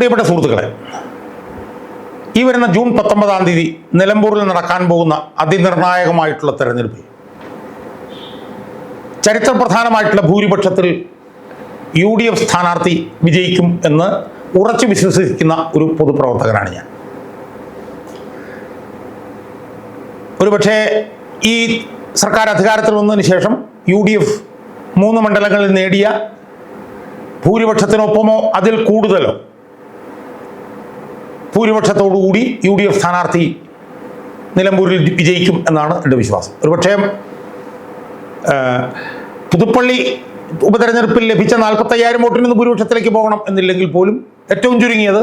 പ്രിയപ്പെട്ട സുഹൃത്തുക്കളെ ഈ വരുന്ന ജൂൺ പത്തൊമ്പതാം തീയതി നിലമ്പൂരിൽ നടക്കാൻ പോകുന്ന അതിനിർണായകമായിട്ടുള്ള തെരഞ്ഞെടുപ്പിൽ ചരിത്രപ്രധാനമായിട്ടുള്ള ഭൂരിപക്ഷത്തിൽ യു ഡി എഫ് സ്ഥാനാർത്ഥി വിജയിക്കും എന്ന് ഉറച്ചു വിശ്വസിക്കുന്ന ഒരു പൊതുപ്രവർത്തകനാണ് ഞാൻ. ഒരുപക്ഷെ ഈ സർക്കാർ അധികാരത്തിൽ വന്നതിന് ശേഷം യു ഡി എഫ് മൂന്ന് മണ്ഡലങ്ങളിൽ നേടിയ ഭൂരിപക്ഷത്തിനൊപ്പമോ അതിൽ കൂടുതലോ ഭൂരിപക്ഷത്തോടുകൂടി യു ഡി എഫ് സ്ഥാനാർത്ഥി നിലമ്പൂരിൽ വിജയിക്കും എന്നാണ് എന്റെ വിശ്വാസം. ഒരുപക്ഷേ പുതുപ്പള്ളി ഉപതെരഞ്ഞെടുപ്പിൽ ലഭിച്ച നാൽപ്പത്തയ്യായിരം വോട്ടിൽ നിന്ന് ഭൂരിപക്ഷത്തിലേക്ക് പോകണം എന്നില്ലെങ്കിൽ പോലും ഏറ്റവും ചുരുങ്ങിയത്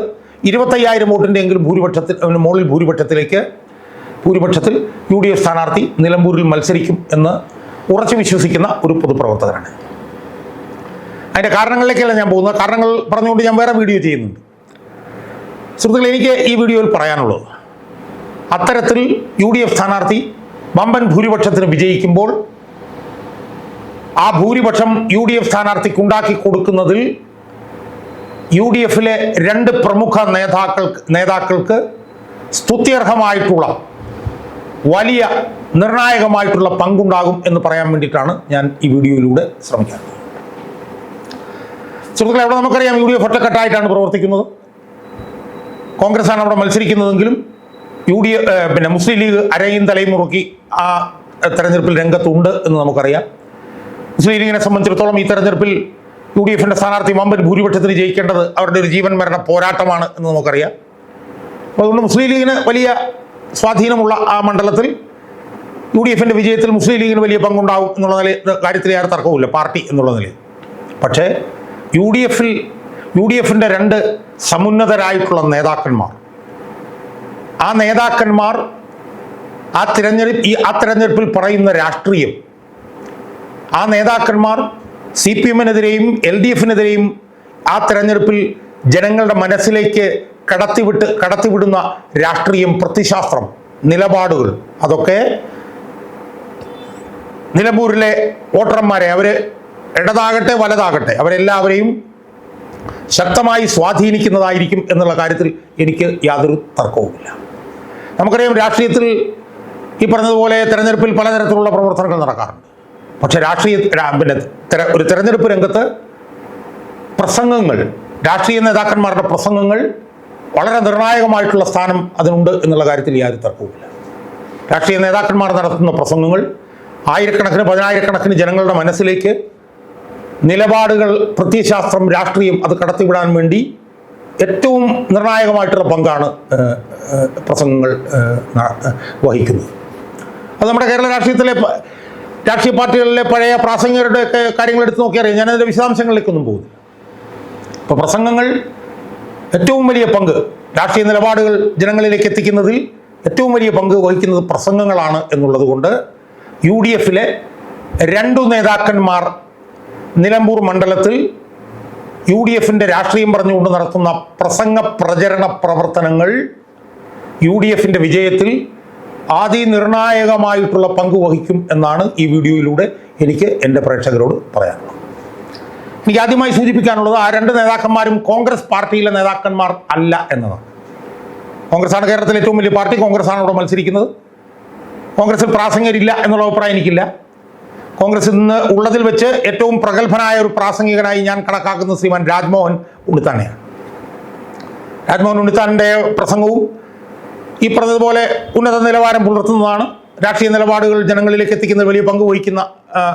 ഇരുപത്തയ്യായിരം വോട്ടിന്റെ എങ്കിലും ഭൂരിപക്ഷത്തിൽ മുകളിൽ ഭൂരിപക്ഷത്തിലേക്ക് ഭൂരിപക്ഷത്തിൽ യു ഡി എഫ് സ്ഥാനാർത്ഥി നിലമ്പൂരിൽ മത്സരിക്കും എന്ന് ഉറച്ചു വിശ്വസിക്കുന്ന ഒരു പൊതുപ്രവർത്തകനാണ്. അതിന്റെ കാരണങ്ങളിലേക്കല്ല ഞാൻ പോകുന്നത്. കാരണങ്ങൾ പറഞ്ഞുകൊണ്ട് ഞാൻ വേറെ വീഡിയോ ചെയ്യുന്നുണ്ട്. സുഹൃത്തുക്കളെ എനിക്ക് ഈ വീഡിയോയിൽ പറയാനുള്ളത് അത്തരത്തിൽ യു ഡി എഫ് സ്ഥാനാർത്ഥി വമ്പൻ ഭൂരിപക്ഷത്തിന് വിജയിക്കുമ്പോൾ ആ ഭൂരിപക്ഷം യു ഡി എഫ് സ്ഥാനാർത്ഥിക്ക് ഉണ്ടാക്കി കൊടുക്കുന്നതിൽ യു ഡി എഫിലെ രണ്ട് പ്രമുഖ നേതാക്കൾക്ക് നേതാക്കൾക്ക് സ്തുത്യർഹമായിട്ടുള്ള വലിയ നിർണായകമായിട്ടുള്ള പങ്കുണ്ടാകും എന്ന് പറയാൻ വേണ്ടിയിട്ടാണ് ഞാൻ ഈ വീഡിയോയിലൂടെ ശ്രമിക്കാറ് സുഹൃത്തുക്കളെ അവിടെ നമുക്കറിയാം യു ഡി എഫ് ഒറ്റക്കെട്ടായിട്ടാണ് പ്രവർത്തിക്കുന്നത്. കോൺഗ്രസ്സാണ് അവിടെ മത്സരിക്കുന്നതെങ്കിലും യു ഡി പിന്നെ മുസ്ലിം ലീഗ് അരയും തലയും മുറുക്കി ആ തെരഞ്ഞെടുപ്പിൽ രംഗത്തുണ്ട് എന്ന് നമുക്കറിയാം. മുസ്ലിം ലീഗിനെ സംബന്ധിച്ചിടത്തോളം ഈ തെരഞ്ഞെടുപ്പിൽ യു ഡി എഫിന്റെ സ്ഥാനാർത്ഥി വമ്പൻ ഭൂരിപക്ഷത്തിന് ജയിക്കേണ്ടത് അവരുടെ ഒരു ജീവൻ മരണ പോരാട്ടമാണ് എന്ന് നമുക്കറിയാം. അതുകൊണ്ട് മുസ്ലിം ലീഗിന് വലിയ സ്വാധീനമുള്ള ആ മണ്ഡലത്തിൽ യു ഡി എഫിന്റെ വിജയത്തിൽ മുസ്ലിം ലീഗിന് വലിയ പങ്കുണ്ടാവും എന്നുള്ള നിലയിൽ കാര്യത്തിൽ യാതൊരു തർക്കവുമില്ല പാർട്ടി എന്നുള്ള നിലയിൽ. പക്ഷേ യു ഡി എഫിൽ യു ഡി എഫിന്റെ രണ്ട് സമുന്നതരായിട്ടുള്ള നേതാക്കന്മാർ. ആ നേതാക്കന്മാർ ആ തിരഞ്ഞെടുപ്പ് ഈ ആ തിരഞ്ഞെടുപ്പിൽ പറയുന്ന രാഷ്ട്രീയം ആ നേതാക്കന്മാർ സി പി എമ്മിനെതിരെയും എൽ ഡി എഫിനെതിരെയും ആ തിരഞ്ഞെടുപ്പിൽ ജനങ്ങളുടെ മനസ്സിലേക്ക് കടത്തിവിട്ട് കടത്തിവിടുന്ന രാഷ്ട്രീയം പ്രതിശാസ്ത്രം നിലപാടുകൾ അതൊക്കെ നിലമ്പൂരിലെ വോട്ടർമാരെ അവർ ഇടതാകട്ടെ വലതാകട്ടെ അവരെല്ലാവരെയും ശക്തമായി സ്വാധീനിക്കുന്നതായിരിക്കും എന്നുള്ള കാര്യത്തിൽ എനിക്ക് യാതൊരു തർക്കവുമില്ല. നമുക്കറിയാം രാഷ്ട്രീയത്തിൽ ഈ പറഞ്ഞതുപോലെ തെരഞ്ഞെടുപ്പിൽ പലതരത്തിലുള്ള പ്രവർത്തനങ്ങൾ നടക്കാറുണ്ട്. പക്ഷേ രാഷ്ട്രീയ പിന്നെ ഒരു തെരഞ്ഞെടുപ്പ് രംഗത്ത് പ്രസംഗങ്ങൾ രാഷ്ട്രീയ നേതാക്കന്മാരുടെ പ്രസംഗങ്ങൾ വളരെ നിർണായകമായിട്ടുള്ള സ്ഥാനം അതിനുണ്ട് എന്നുള്ള കാര്യത്തിൽ യാതൊരു തർക്കവുമില്ല. രാഷ്ട്രീയ നേതാക്കന്മാർ നടത്തുന്ന പ്രസംഗങ്ങൾ ആയിരക്കണക്കിന് പതിനായിരക്കണക്കിന് ജനങ്ങളുടെ മനസ്സിലേക്ക് നിലപാടുകൾ പ്രത്യയശാസ്ത്രം രാഷ്ട്രീയം അത് കടത്തിവിടാൻ വേണ്ടി ഏറ്റവും നിർണായകമായിട്ടുള്ള പങ്കാണ് പ്രസംഗങ്ങൾ വഹിക്കുന്നത്. അത് നമ്മുടെ കേരള രാഷ്ട്രീയത്തിലെ രാഷ്ട്രീയ പാർട്ടികളിലെ പഴയ പ്രാസംഗികരുടെ ഒക്കെ കാര്യങ്ങൾ എടുത്ത് നോക്കിയറിയാം ഞാനതിന്റെ വിശദാംശങ്ങളിലേക്കൊന്നും പോകുന്നില്ല. ഇപ്പോൾ പ്രസംഗങ്ങൾ ഏറ്റവും വലിയ പങ്ക് രാഷ്ട്രീയ നിലപാടുകൾ ജനങ്ങളിലേക്ക് എത്തിക്കുന്നതിൽ ഏറ്റവും വലിയ പങ്ക് വഹിക്കുന്നത് പ്രസംഗങ്ങളാണ് എന്നുള്ളത് കൊണ്ട് യു ഡി എഫിലെ രണ്ടു നേതാക്കന്മാർ നിലമ്പൂർ മണ്ഡലത്തിൽ യു ഡി എഫിന്റെ രാഷ്ട്രീയം പറഞ്ഞുകൊണ്ട് നടത്തുന്ന പ്രസംഗ പ്രചരണ പ്രവർത്തനങ്ങൾ യു ഡി എഫിന്റെ വിജയത്തിൽ ആദിനിർണായകമായിട്ടുള്ള പങ്ക് വഹിക്കും എന്നാണ് ഈ വീഡിയോയിലൂടെ എനിക്ക് എന്റെ പ്രേക്ഷകരോട് പറയാനുള്ളത്. എനിക്ക് ആദ്യമായി സൂചിപ്പിക്കാനുള്ളത് ആ രണ്ട് നേതാക്കന്മാരും കോൺഗ്രസ് പാർട്ടിയിലെ നേതാക്കന്മാർ അല്ല എന്നതാണ്. കോൺഗ്രസ്സാണ് കേരളത്തിലെ ഏറ്റവും വലിയ പാർട്ടി കോൺഗ്രസ്സാണ് അവിടെ മത്സരിക്കുന്നത്. കോൺഗ്രസിൽ പ്രാസംഗരില്ല എന്നുള്ള അഭിപ്രായം എനിക്കില്ല. കോൺഗ്രസ് നിന്ന് ഉള്ളതിൽ വെച്ച് ഏറ്റവും പ്രഗത്ഭനായ ഒരു പ്രാസംഗികനായി ഞാൻ കണക്കാക്കുന്ന ശ്രീമാൻ രാജ്മോഹൻ ഉണ്ണിത്താനെയാണ് രാജ്മോഹൻ ഉണ്ണിത്താന്റെ പ്രസംഗവും ഈ പറഞ്ഞതുപോലെ ഉന്നത നിലവാരം പുലർത്തുന്നതാണ്. രാഷ്ട്രീയ നിലപാടുകൾ ജനങ്ങളിലേക്ക് എത്തിക്കുന്ന വലിയ പങ്ക് വഹിക്കുന്ന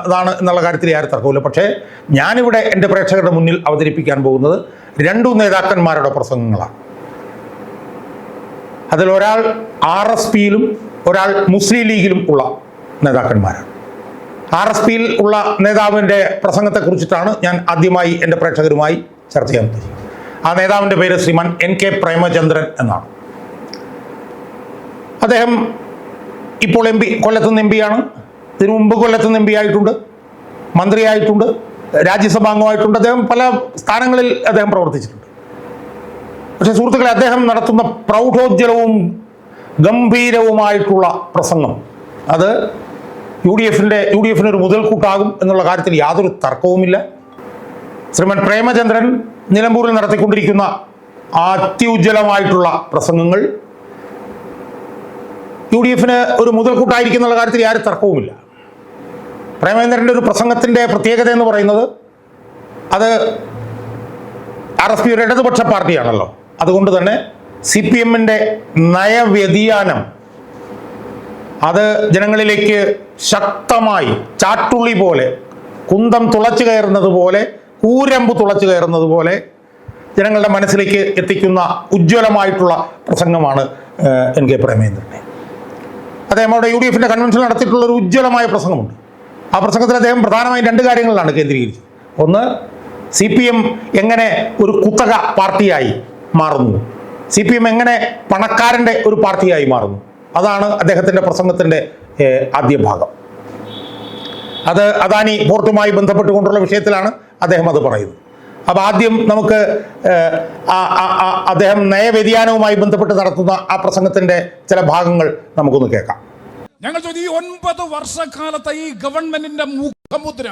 ഇതാണ് എന്നുള്ള കാര്യത്തിൽ ആരും തർക്കമില്ല പക്ഷേ ഞാനിവിടെ എന്റെ പ്രേക്ഷകരുടെ മുന്നിൽ അവതരിപ്പിക്കാൻ പോകുന്നത് രണ്ടു നേതാക്കന്മാരുടെ പ്രസംഗങ്ങളാണ്. അതിൽ ഒരാൾ ആർ എസ് പിയിലും ഒരാൾ മുസ്ലിം ലീഗിലും ഉള്ള നേതാക്കന്മാരാണ്. ആർ എസ് പിയിൽ ഉള്ള നേതാവിന്റെ പ്രസംഗത്തെക്കുറിച്ചിട്ടാണ് ഞാൻ ആദ്യമായി എന്റെ പ്രേക്ഷകരുമായി ചർച്ച ചെയ്യാൻ ആ നേതാവിന്റെ പേര് ശ്രീമാൻ എൻ കെ പ്രേമചന്ദ്രൻ എന്നാണ്. അദ്ദേഹം ഇപ്പോൾ എം പി കൊല്ലത്തുനിന്ന് എം പിയാണ് ഇതിനു മുമ്പ് കൊല്ലത്തുനിന്ന് എം പി ആയിട്ടുണ്ട് മന്ത്രിയായിട്ടുണ്ട് രാജ്യസഭാ അംഗമായിട്ടുണ്ട്. അദ്ദേഹം പല സ്ഥാനങ്ങളിൽ അദ്ദേഹം പ്രവർത്തിച്ചിട്ടുണ്ട്. പക്ഷേ സുഹൃത്തുക്കളെ അദ്ദേഹം നടത്തുന്ന പ്രൗഢോജ്വലവും ഗംഭീരവുമായിട്ടുള്ള പ്രസംഗം അത് യു ഡി എഫിന്റെ യു ഡി എഫിന് ഒരു മുതൽക്കൂട്ടാകും എന്നുള്ള കാര്യത്തിൽ യാതൊരു തർക്കവുമില്ല. ശ്രീമൻ പ്രേമചന്ദ്രൻ നിലമ്പൂരിൽ നടത്തിക്കൊണ്ടിരിക്കുന്ന അത്യുജ്വലമായിട്ടുള്ള പ്രസംഗങ്ങൾ യു ഡി എഫിന് ഒരു മുതൽക്കൂട്ടായിരിക്കും എന്നുള്ള കാര്യത്തിൽ യാതൊരു തർക്കവുമില്ല. പ്രേമചന്ദ്രന്റെ ഒരു പ്രസംഗത്തിന്റെ പ്രത്യേകത എന്ന് പറയുന്നത് അത് ആർ എസ് പി ഒരു ഇടതുപക്ഷ പാർട്ടിയാണല്ലോ. അതുകൊണ്ട് തന്നെ സി പി എമ്മിന്റെ നയവ്യതിയാനം അത് ജനങ്ങളിലേക്ക് ശക്തമായി ചാട്ടുള്ളി പോലെ കുന്തം തുളച്ചു കയറുന്നത് പോലെ കൂരമ്പ് തുളച്ചു കയറുന്നത് പോലെ ജനങ്ങളുടെ മനസ്സിലേക്ക് എത്തിക്കുന്ന ഉജ്ജ്വലമായിട്ടുള്ള പ്രസംഗമാണ് എൻ കെ പ്രേമേന്ദ്രന്റെ അദ്ദേഹം അവിടെ യു ഡി എഫിന്റെ കൺവെൻഷൻ നടത്തിയിട്ടുള്ള ഒരു ഉജ്ജ്വലമായ പ്രസംഗമുണ്ട്. ആ പ്രസംഗത്തിൽ അദ്ദേഹം പ്രധാനമായും രണ്ട് കാര്യങ്ങളിലാണ് കേന്ദ്രീകരിച്ചത്. ഒന്ന് സി പി എം എങ്ങനെ ഒരു കുത്തക പാർട്ടിയായി മാറുന്നു? സി പി എം എങ്ങനെ പണക്കാരന്റെ ഒരു പാർട്ടിയായി മാറുന്നു? അതാണ് അദ്ദേഹത്തിന്റെ പ്രസംഗത്തിന്റെ ആദ്യ ഭാഗം. അത് അദാനി പോർട്ടുമായി ബന്ധപ്പെട്ടുകൊണ്ടുള്ള വിഷയത്തിലാണ് അദ്ദേഹം അത് പറയുന്നത്. അപ്പോൾ ആദ്യം നമുക്ക് അദ്ദേഹം നയവ്യതിയാനവുമായി ബന്ധപ്പെട്ട് നടത്തുന്ന ആ പ്രസംഗത്തിന്റെ ചില ഭാഗങ്ങൾ നമുക്കൊന്ന് കേൾക്കാം. ഞങ്ങൾ ചോദിച്ചു ഈ ഒൻപത് വർഷക്കാലത്തെ ഈ ഗവൺമെന്റിന്റെ മുഖമുദ്ര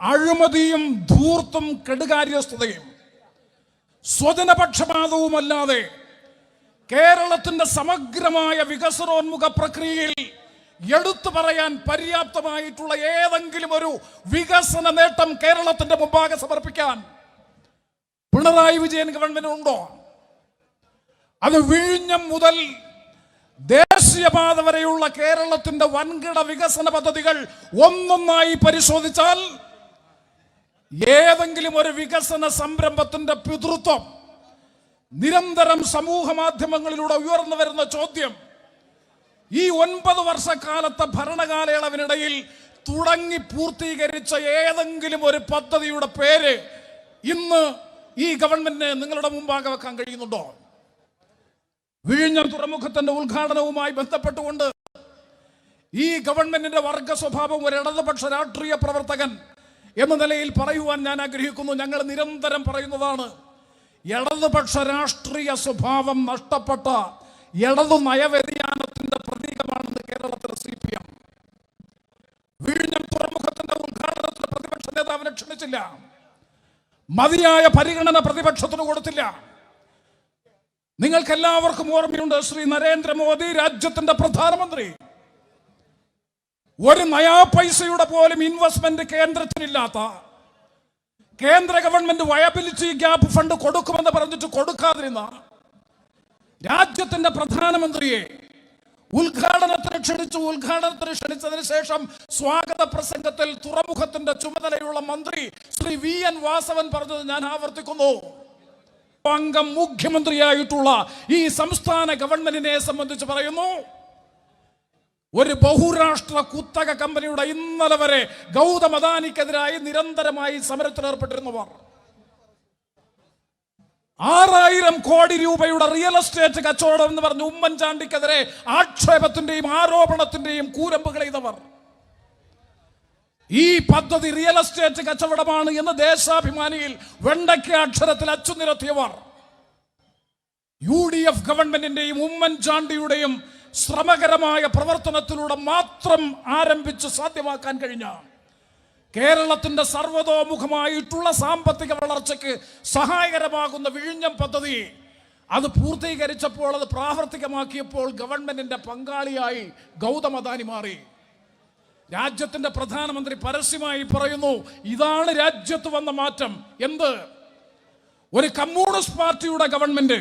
അഴിമതിയും ധൂർത്തും കെടുകാര്യസ്ഥതയും സ്വജനപക്ഷപാതവുമല്ലാതെ കേരളത്തിന്റെ സമഗ്രമായ വികസനോന്മുഖ പ്രക്രിയയിൽ എടുത്തു പറയാൻ പര്യാപ്തമായിട്ടുള്ള ഏതെങ്കിലും ഒരു വികസന നേട്ടം കേരളത്തിന്റെ മുമ്പാകെ സമർപ്പിക്കാൻ പിണറായി വിജയൻ ഗവൺമെന്റ് ഉണ്ടോ? അത് വിഴിഞ്ഞം മുതൽ ദേശീയപാത വരെയുള്ള കേരളത്തിന്റെ വൻകിട വികസന പദ്ധതികൾ ഒന്നൊന്നായി പരിശോധിച്ചാൽ ഏതെങ്കിലും ഒരു വികസന സംരംഭത്തിന്റെ പിതൃത്വം നിരന്തരം സമൂഹ മാധ്യമങ്ങളിലൂടെ ഉയർന്നു വരുന്ന ചോദ്യം ഈ ഒൻപത് വർഷക്കാലത്തെ ഭരണകാലയളവിനിടയിൽ തുടങ്ങി പൂർത്തീകരിച്ച ഏതെങ്കിലും ഒരു പദ്ധതിയുടെ പേര് ഇന്ന് ഈ ഗവൺമെന്റിന് നിങ്ങളുടെ മുമ്പാകെ വെക്കാൻ കഴിയുന്നുണ്ടോ? വിഴിഞ്ഞ തുറമുഖത്തിന്റെ ഉദ്ഘാടനവുമായി ബന്ധപ്പെട്ടുകൊണ്ട് ഈ ഗവൺമെന്റിന്റെ വർഗ സ്വഭാവം ഒരു ഇടതുപക്ഷ രാഷ്ട്രീയ പ്രവർത്തകൻ എന്ന നിലയിൽ പറയുവാൻ ഞാൻ ആഗ്രഹിക്കുന്നു. ഞങ്ങൾ നിരന്തരം പറയുന്നതാണ് ഇടതുപക്ഷ രാഷ്ട്രീയ സ്വഭാവം നഷ്ടപ്പെട്ട ഇടതു നയവ്യതിയാനത്തിന്റെ പ്രതീകമാണെന്ന് കേരളത്തിലെ സി പി എം വിഴിഞ്ഞം തുറമുഖത്തിന്റെ ഉദ്ഘാടനത്തിന് പ്രതിപക്ഷ നേതാവിനെ ക്ഷണിച്ചില്ല. മതിയായ പരിഗണന പ്രതിപക്ഷത്തിന് കൊടുത്തില്ല. നിങ്ങൾക്ക് എല്ലാവർക്കും ഓർമ്മയുണ്ട് ശ്രീ നരേന്ദ്രമോദി രാജ്യത്തിന്റെ പ്രധാനമന്ത്രി. ഒരു നയാ പൈസയുടെ പോലും ഇൻവെസ്റ്റ്മെന്റ് കേന്ദ്രത്തിനില്ലാത്ത കേന്ദ്ര ഗവൺമെന്റ് വയബിലിറ്റി ഗ്യാപ്പ് ഫണ്ട് കൊടുക്കുമെന്ന് പറഞ്ഞിട്ട് കൊടുക്കാതിരുന്ന രാജ്യത്തിന്റെ പ്രധാനമന്ത്രിയെ ഉദ്ഘാടനത്തിന് ക്ഷണിച്ചു. ഉദ്ഘാടനത്തിന് ക്ഷണിച്ചതിന് ശേഷം സ്വാഗത പ്രസംഗത്തിൽ തുറമുഖത്തിന്റെ ചുമതലയുള്ള മന്ത്രി ശ്രീ വി എൻ വാസവൻ പറഞ്ഞത് ഞാൻ ആവർത്തിക്കുന്നു. അംഗം മുഖ്യമന്ത്രിയായിട്ടുള്ള ഈ സംസ്ഥാന ഗവൺമെന്റിനെ സംബന്ധിച്ച് പറയുന്നു. ഒരു ബഹുരാഷ്ട്ര കുത്തക കമ്പനിയുടെ ഇന്നലെ വരെ ഗൗതം അദാനിക്കെതിരായി നിരന്തരമായി സമരത്തിൽ ഏർപ്പെട്ടിരുന്നവർ. ആറായിരം കോടി രൂപയുടെ റിയൽ എസ്റ്റേറ്റ് കച്ചവടം എന്ന് പറഞ്ഞ് ഉമ്മൻചാണ്ടിക്കെതിരെ ആക്ഷേപത്തിന്റെയും ആരോപണത്തിന്റെയും കൂരമ്പ് കളയുന്നവർ. ഈ പദ്ധതി റിയൽ എസ്റ്റേറ്റ് കച്ചവടമാണ് എന്ന് ദേശാഭിമാനിയിൽ വെണ്ടയ്ക്ക അക്ഷരത്തിൽ അച്ചുനിരത്തിയവർ. യു ഡി എഫ് ഗവൺമെന്റിന്റെയും ഉമ്മൻചാണ്ടിയുടെയും ശ്രമകരമായ പ്രവർത്തനത്തിലൂടെ മാത്രം ആരംഭിച്ച് സാധ്യമാക്കാൻ കഴിഞ്ഞ കേരളത്തിന്റെ സർവതോമുഖമായിട്ടുള്ള സാമ്പത്തിക വളർച്ചയ്ക്ക് സഹായകരമാകുന്ന വിഴിഞ്ഞം പദ്ധതി അത് പൂർത്തീകരിച്ചപ്പോൾ അത് പ്രാവർത്തികമാക്കിയപ്പോൾ ഗവൺമെന്റിന്റെ പങ്കാളിയായി ഗൗതം അദാനി മാറി. രാജ്യത്തിന്റെ പ്രധാനമന്ത്രി പരസ്യമായി പറയുന്നു ഇതാണ് രാജ്യത്ത് വന്ന മാറ്റം. എന്ത്? ഒരു കമ്മ്യൂണിസ്റ്റ് പാർട്ടിയുടെ ഗവൺമെന്റ്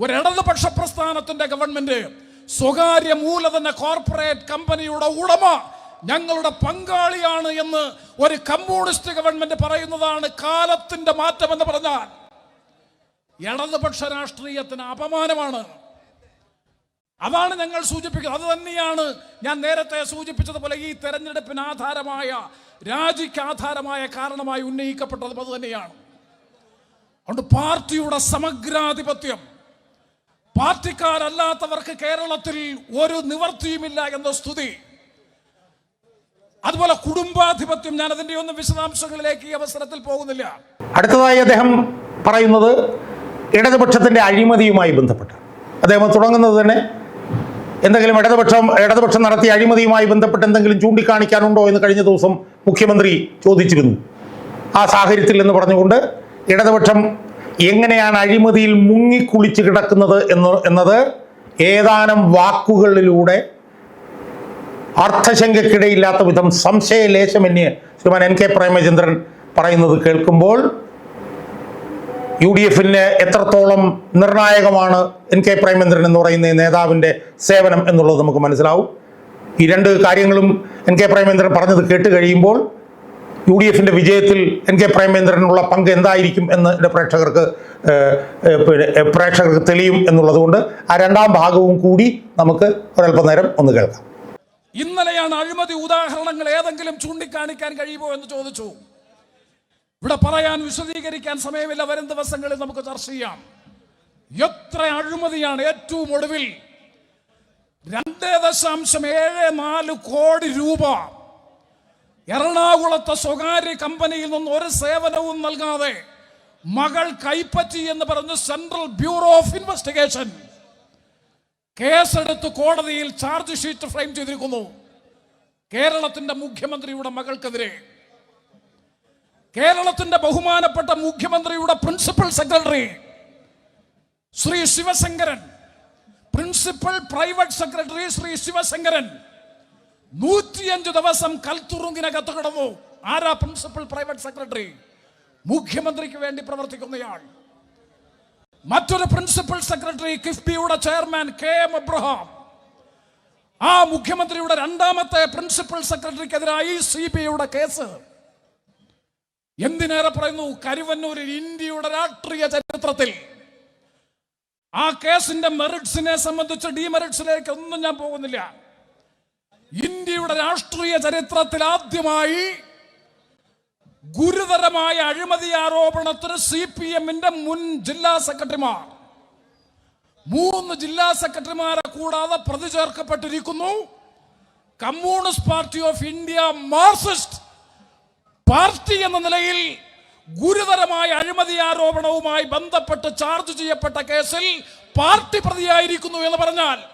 ഒരു ഇടതുപക്ഷ പ്രസ്ഥാനത്തിന്റെ ഗവൺമെന്റ് സ്വകാര്യ മൂലധന കോർപ്പറേറ്റ് കമ്പനിയുടെ ഉടമ ഞങ്ങളുടെ പങ്കാളിയാണ് എന്ന് ഒരു കമ്മ്യൂണിസ്റ്റ് ഗവൺമെന്റ് പറയുന്നതാണ് കാലത്തിന്റെ മാറ്റം എന്ന് പറഞ്ഞാൽ ഇടതുപക്ഷ രാഷ്ട്രീയത്തിന് അപമാനമാണ്. അതാണ് ഞങ്ങൾ സൂചിപ്പിക്കുന്നത്. അത് തന്നെയാണ് ഞാൻ നേരത്തെ സൂചിപ്പിച്ചതുപോലെ ഈ തെരഞ്ഞെടുപ്പിന് ആധാരമായ രാജിക്ക് ആധാരമായ കാരണമായി ഉന്നയിക്കപ്പെട്ടതും അത് തന്നെയാണ്. അതുകൊണ്ട് പാർട്ടിയുടെ സമഗ്രാധിപത്യം പാർട്ടിക്കാരല്ലാത്തവർക്ക് കേരളത്തിൽ ഒരു നിവർത്തിയുമില്ല എന്ന സ്തുതി. അതുപോലെ കുടുംബാധിപത്യം ഞാൻ അതിന്റെ ഒന്നും വിശദാംശങ്ങളിലേക്ക് ഈ അവസരത്തിൽ പോകുന്നില്ല. അടുത്തതായി അദ്ദേഹം പറയുന്നത് ഇടതുപക്ഷത്തിന്റെ അഴിമതിയുമായി ബന്ധപ്പെട്ട്. അദ്ദേഹം തുടങ്ങുന്നത് തന്നെ എന്തെങ്കിലും ഇടതുപക്ഷം ഇടതുപക്ഷം നടത്തിയ അഴിമതിയുമായി ബന്ധപ്പെട്ട് എന്തെങ്കിലും ചൂണ്ടിക്കാണിക്കാനുണ്ടോ എന്ന് കഴിഞ്ഞ ദിവസം മുഖ്യമന്ത്രി ചോദിച്ചിരുന്നു. ആ സാഹചര്യത്തിൽ എന്ന് പറഞ്ഞുകൊണ്ട് ഇടതുപക്ഷം എങ്ങനെയാണ് അഴിമതിയിൽ മുങ്ങിക്കുളിച്ച് കിടക്കുന്നത് എന്ന് എന്നത് ഏതാനും വാക്കുകളിലൂടെ അർത്ഥശങ്കയ്ക്കിടയില്ലാത്ത വിധം സംശയലേശമന്യേ ശ്രീമാൻ എൻ കെ പ്രേമചന്ദ്രൻ പറയുന്നത് കേൾക്കുമ്പോൾ യു ഡി എഫിന് എത്രത്തോളം നിർണായകമാണ് എൻ കെ പ്രേമചന്ദ്രൻ എന്ന് പറയുന്ന നേതാവിന്റെ സേവനം എന്നുള്ളത് നമുക്ക് മനസ്സിലാവും. ഈ രണ്ട് കാര്യങ്ങളും എൻ കെ പ്രേമചന്ദ്രൻ പറഞ്ഞത് കേട്ട് കഴിയുമ്പോൾ യു ഡി എഫിന്റെ വിജയത്തിൽ എൻ കെ പ്രേമേന്ദ്രനുള്ള പങ്ക് എന്തായിരിക്കും എന്ന് എന്റെ പ്രേക്ഷകർക്ക് പ്രേക്ഷകർക്ക് തെളിയും എന്നുള്ളതുകൊണ്ട് ആ രണ്ടാം ഭാഗവും കൂടി നമുക്ക് ഒരല്പനേരം ഒന്ന് കേൾക്കാം. ഇന്നലെയാണ് അഴിമതി ഉദാഹരണങ്ങൾ ഏതെങ്കിലും ചൂണ്ടിക്കാണിക്കാൻ കഴിയുമോ എന്ന് ചോദിച്ചു. ഇവിടെ പറയാൻ വിശദീകരിക്കാൻ സമയമില്ല. വരും ദിവസങ്ങളിൽ നമുക്ക് ചർച്ച ചെയ്യാം. എത്ര അഴിമതിയാണ് ഏറ്റവും ഒടുവിൽ? രണ്ട് ദശാംശം ഏഴ് നാല് കോടി രൂപ എറണാകുളത്തെ സ്വകാര്യ കമ്പനിയിൽ നിന്ന് ഒരു സേവനവും നൽകാതെ മകൾ കൈപ്പറ്റി എന്ന് പറഞ്ഞ് സെൻട്രൽ ബ്യൂറോ ഓഫ് ഇൻവെസ്റ്റിഗേഷൻ കേസെടുത്ത് കോടതിയിൽ ചാർജ് ഷീറ്റ് ഫ്രെയിം ചെയ്തിരിക്കുന്നു. കേരളത്തിന്റെ മുഖ്യമന്ത്രിയുടെ മകൾക്കെതിരെ. കേരളത്തിന്റെ ബഹുമാനപ്പെട്ട മുഖ്യമന്ത്രിയുടെ principal secretary Shri Sivasankaran. Principal private secretary Shri Sivasankaran. നൂറ്റിയഞ്ച് ദിവസം കൽത്തുറുങ്കിനകത്ത് കിടന്നു ആരാ പ്രിൻസിപ്പൽ പ്രൈവറ്റ് സെക്രട്ടറി മുഖ്യമന്ത്രിക്ക് വേണ്ടി പ്രവർത്തിക്കുന്നയാൾ. മറ്റൊരു പ്രിൻസിപ്പൽ സെക്രട്ടറി കിഫ്ബിയുടെ ചെയർമാൻ കെ എം എബ്രഹാം ആ മുഖ്യമന്ത്രിയുടെ രണ്ടാമത്തെ പ്രിൻസിപ്പൽ സെക്രട്ടറിക്കെതിരായി സി ബി ഐയുടെ കേസ്. എന്തിനേറെ പറയുന്നു? കരുവന്നൂരിൽ ഇന്ത്യയുടെ രാഷ്ട്രീയ ചരിത്രത്തിൽ. ആ കേസിന്റെ മെറിറ്റ്സിനെ സംബന്ധിച്ച് ഡിമെറിറ്റ്സിലേക്ക് ഒന്നും ഞാൻ പോകുന്നില്ല. ഇന്ത്യയുടെ രാഷ്ട്രീയ ചരിത്രത്തിൽ ആദ്യമായി ഗുരുതരമായ അഴിമതി ആരോപണത്തിന് സി പി എമ്മിന്റെ മുൻ ജില്ലാ സെക്രട്ടറിമാർ മൂന്ന് ജില്ലാ സെക്രട്ടറിമാരെ കൂടാതെ പ്രതി ചേർക്കപ്പെട്ടിരിക്കുന്നു. Communist party of India Marxist party എന്ന നിലയിൽ ഗുരുതരമായ അഴിമതി ആരോപണവുമായി ബന്ധപ്പെട്ട് ചാർജ് ചെയ്യപ്പെട്ട കേസിൽ പാർട്ടി പ്രതിയായിരിക്കുന്നു എന്ന് പറഞ്ഞാൽ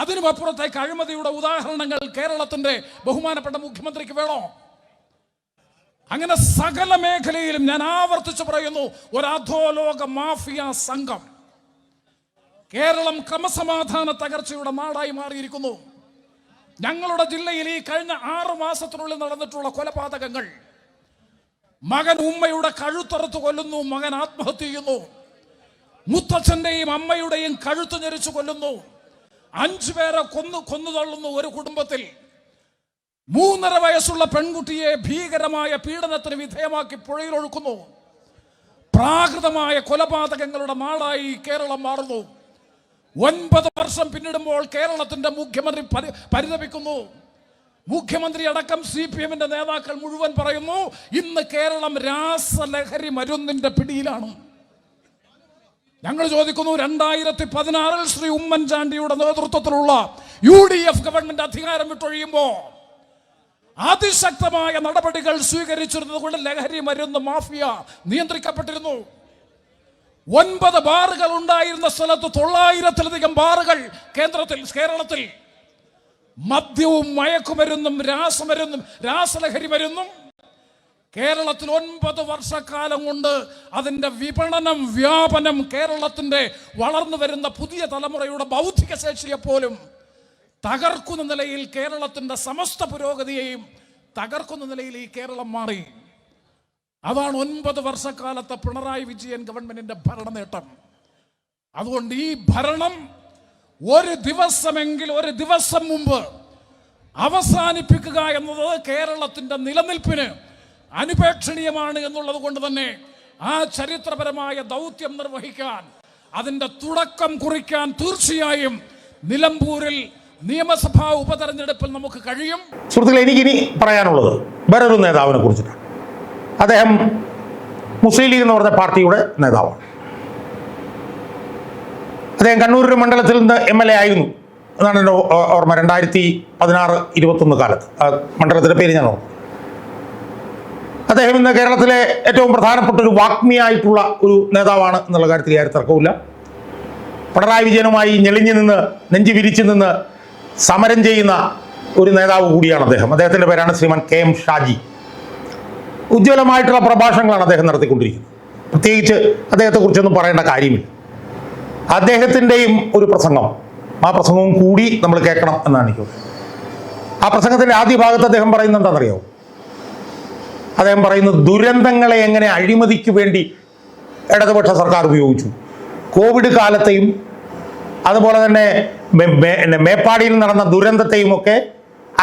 അതിനും അപ്പുറത്തേക്ക് അഴിമതിയുടെ ഉദാഹരണങ്ങൾ കേരളത്തിന്റെ ബഹുമാനപ്പെട്ട മുഖ്യമന്ത്രിക്ക് വേണോ? അങ്ങനെ സകല മേഖലയിലും ഞാൻ ആവർത്തിച്ചു പറയുന്നു ഒരു അധോലോക മാഫിയ സംഘം കേരളം ക്രമസമാധാന തകർച്ചയുടെ നാടായി മാറിയിരിക്കുന്നു. ഞങ്ങളുടെ ജില്ലയിൽ ഈ കഴിഞ്ഞ ആറു മാസത്തിനുള്ളിൽ നടന്നിട്ടുള്ള കൊലപാതകങ്ങൾ മകൻ ഉമ്മയുടെ കഴുത്തറുത്ത് കൊല്ലുന്നു മകൻ ആത്മഹത്യ ചെയ്യുന്നു മുത്തച്ഛന്റെയും അമ്മയുടെയും കഴുത്ത് ഞെരിച്ചു കൊല്ലുന്നു. അഞ്ചു പേരെ കൊന്നു കൊന്നു തള്ളുന്ന ഒരു കുടുംബത്തിൽ മൂന്നര വയസ്സുള്ള പെൺകുട്ടിയെ ഭീകരമായ പീഡനത്തിന് വിധേയമാക്കി പുഴയിൽ ഒഴുക്കുന്നു. പ്രാകൃതമായ കൊലപാതകങ്ങളുടെ നാടായി കേരളം മാറുന്നു. ഒൻപത് വർഷം പിന്നിടുമ്പോൾ കേരളത്തിന്റെ മുഖ്യമന്ത്രി പരി- പരിതപിക്കുന്നു. മുഖ്യമന്ത്രി അടക്കം സി പി എമ്മിന്റെ നേതാക്കൾ മുഴുവൻ പറയുന്നു ഇന്ന് കേരളം രാസലഹരി മരുന്നിന്റെ പിടിയിലാണ്. ഞങ്ങൾ ചോദിക്കുന്നു രണ്ടായിരത്തി പതിനാറിൽ ശ്രീ ഉമ്മൻചാണ്ടിയുടെ നേതൃത്വത്തിലുള്ള യു ഡി എഫ് ഗവൺമെന്റ് അധികാരം വിട്ടൊഴിയുമ്പോൾ അതിശക്തമായ നടപടികൾ സ്വീകരിച്ചിരുന്നത് കൊണ്ട് ലഹരി മരുന്ന് മാഫിയ നിയന്ത്രിക്കപ്പെട്ടിരുന്നു. ഒൻപത് ബാറുകൾ ഉണ്ടായിരുന്ന സ്ഥലത്ത് തൊള്ളായിരത്തിലധികം ബാറുകൾ കേന്ദ്രത്തിൽ കേരളത്തിൽ. മദ്യവും മയക്കുമരുന്നും രാസമരുന്നും രാസലഹരി മരുന്നും കേരളത്തിൽ ഒൻപത് വർഷക്കാലം കൊണ്ട് അതിന്റെ വിപണനം വ്യാപനം കേരളത്തിന്റെ വളർന്നു വരുന്ന പുതിയ തലമുറയുടെ ബൗദ്ധിക ശേഷിയെ പോലും തകർക്കുന്ന നിലയിൽ കേരളത്തിന്റെ സമസ്ത പുരോഗതിയെയും തകർക്കുന്ന നിലയിൽ ഈ കേരളം മാറി. അതാണ് ഒൻപത് വർഷക്കാലത്തെ പിണറായി വിജയൻ ഗവൺമെന്റിന്റെ ഭരണ നേട്ടം അതുകൊണ്ട് ഈ ഭരണം ഒരു ദിവസമെങ്കിൽ ഒരു ദിവസം മുമ്പ് അവസാനിപ്പിക്കുക എന്നത് കേരളത്തിന്റെ നിലനിൽപ്പിന് അനുപേക്ഷണീയമാണ് എന്നുള്ളത് കൊണ്ട് തന്നെ ആ ചരിത്രപരമായ ദൗത്യം നിർവഹിക്കാൻ അതിന്റെ തുടക്കം കുറിക്കാൻ തീർച്ചയായും നിലമ്പൂരിൽ നിയമസഭാ ഉപതെരഞ്ഞെടുപ്പിൽ നമുക്ക് കഴിയും. സുഹൃത്തുക്കളെ എനിക്കിനി പറയാനുള്ളത് വേറൊരു നേതാവിനെ കുറിച്ചിട്ടാണ്. അദ്ദേഹം മുസ്ലിം ലീഗ് എന്ന് പറഞ്ഞ പാർട്ടിയുടെ നേതാവാണ്. അദ്ദേഹം കണ്ണൂർ മണ്ഡലത്തിൽ നിന്ന് എം എൽ എ ആയിരുന്നു എന്നാണ് എന്റെ ഓർമ്മ. രണ്ടായിരത്തി പതിനാറ് ഇരുപത്തൊന്ന് കാലത്ത്. മണ്ഡലത്തിന്റെ പേര് ഞാൻ ഓർമ്മ അദ്ദേഹം ഇന്ന് കേരളത്തിലെ ഏറ്റവും പ്രധാനപ്പെട്ട ഒരു വാഗ്മിയായിട്ടുള്ള ഒരു നേതാവാണ് എന്നുള്ള കാര്യത്തിൽ യാതൊരു തർക്കവുമില്ല. പിണറായി വിജയനുമായി ഞെളിഞ്ഞു നിന്ന് നെഞ്ചു വിരിച്ചു നിന്ന് സമരം ചെയ്യുന്ന ഒരു നേതാവ് കൂടിയാണ് അദ്ദേഹം. അദ്ദേഹത്തിന്റെ പേരാണ് ശ്രീമാൻ കെ എം ഷാജി. ഉജ്ജ്വലമായിട്ടുള്ള പ്രഭാഷണങ്ങളാണ് അദ്ദേഹം നടത്തിക്കൊണ്ടിരിക്കുന്നത്. പ്രത്യേകിച്ച് അദ്ദേഹത്തെ കുറിച്ചൊന്നും പറയേണ്ട കാര്യമില്ല. അദ്ദേഹത്തിന്റെയും ഒരു പ്രസംഗം. ആ പ്രസംഗവും കൂടി നമ്മൾ കേൾക്കണം എന്നാണ് എനിക്ക് ആ പ്രസംഗത്തിന്റെ ആദ്യ ഭാഗത്ത് അദ്ദേഹം പറയുന്നത് എന്താണെന്നറിയോ അദ്ദേഹം പറയുന്നത് ദുരന്തങ്ങളെ എങ്ങനെ അഴിമതിക്ക് വേണ്ടി ഇടതുപക്ഷ സർക്കാർ ഉപയോഗിച്ചു? കോവിഡ് കാലത്തെയും അതുപോലെ തന്നെ മേപ്പാടിയിൽ നടന്ന ദുരന്തത്തെയും ഒക്കെ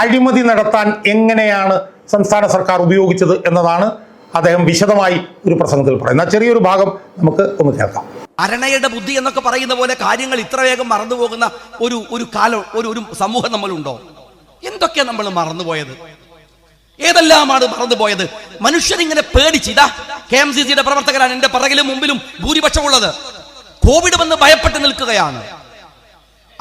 അഴിമതി നടത്താൻ എങ്ങനെയാണ് സംസ്ഥാന സർക്കാർ ഉപയോഗിച്ചത് എന്നതാണ് അദ്ദേഹം വിശദമായി ഒരു പ്രസംഗത്തിൽ പറയുന്നത്. ചെറിയൊരു ഭാഗം നമുക്ക് ഒന്ന് കേൾക്കാം അരണയുടെ ബുദ്ധി എന്നൊക്കെ പറയുന്ന പോലെ കാര്യങ്ങൾ ഇത്ര വേഗം മറന്നു പോകുന്ന ഒരു ഒരു കാലം ഒരു ഒരു സമൂഹം നമ്മളുണ്ടോ? എന്തൊക്കെയാണ് നമ്മൾ മറന്നുപോയത്? ഏതെല്ലാമാണ് മറന്നുപോയത് മനുഷ്യരിങ്ങനെ പേടിച്ച് ഇതാ കെ എം സി സിയുടെ പ്രവർത്തകരാണ് എന്റെ പിറകിലും മുമ്പിലും ഭൂരിപക്ഷമുള്ളത്. കോവിഡ് വന്ന് ഭയപ്പെട്ട് നിൽക്കുകയാണ്.